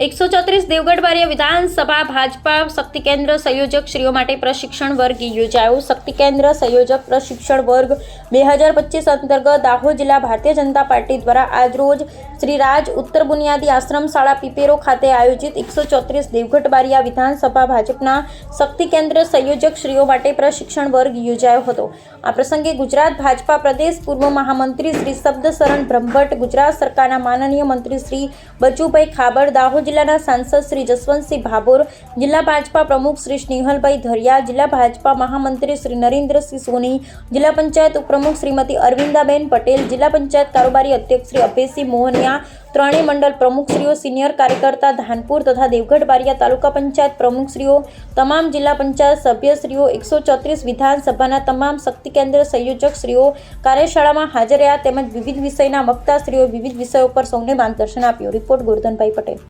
એકસો ચોત્રીસ દેવગઢ બારિયા વિધાનસભા ભાજપા શક્તિ કેન્દ્ર સંયોજક શ્રીઓ માટે પ્રશિક્ષણ વર્ગ યોજાયો. શક્તિ કેન્દ્ર સંયોજક પ્રશિક્ષણ વર્ગ બે હજાર પચીસ અંતર્ગત દાહોદ જિલ્લા ભારતીય જનતા પાર્ટી દ્વારા આજરોજ શ્રી રાજ ઉત્તર બુનિયાદી આશ્રમ શાળા પીપેરો ખાતે આયોજિત એકસો ચોત્રીસ દેવગઢ બારિયા વિધાનસભા ભાજપના શક્તિ કેન્દ્ર સંયોજક શ્રીઓ માટે પ્રશિક્ષણ વર્ગ યોજાયો હતો. આ પ્રસંગે ગુજરાત ભાજપા પ્રદેશ પૂર્વ મહામંત્રી શ્રી શબ્દશરણ બ્રહ્મભટ્ટ, ગુજરાત સરકારના માનનીય મંત્રી શ્રી બચુભાઈ ખાબર, દાહોદ જિલ્લાના સાંસદ શ્રી જસવંતસિંહ ભાભોર, જિલ્લા ભાજપા પ્રમુખ શ્રી સ્નેહલભાઈ ધરિયા, જિલ્લા ભાજપા મહામંત્રી શ્રી નરેન્દ્રસિંહ સોની, જિલ્લા પંચાયત ઉપપ્રમુખ શ્રીમતી અરવિંદાબેન પટેલ, જિલ્લા પંચાયત કારોબારી અધ્યક્ષ શ્રી અભયસિંહ મોહનિયા, ત્રણેય મંડળ પ્રમુખશ્રીઓ, સિનિયર કાર્યકર્તા ધાનપુર તથા દેવગઢ બારિયા તાલુકા પંચાયત પ્રમુખશ્રીઓ, તમામ જિલ્લા પંચાયત સભ્યશ્રીઓ, એકસો ચોત્રીસ વિધાનસભાના તમામ શક્તિ કેન્દ્ર સંયોજકશ્રીઓ, કાર્યશાળામાં હાજર રહ્યા તેમજ વિવિધ વિષયના વક્તાશ્રીઓ વિવિધ વિષયો પર સૌને માર્ગદર્શન આપ્યું. રિપોર્ટ ગોરધનભાઈ પટેલ.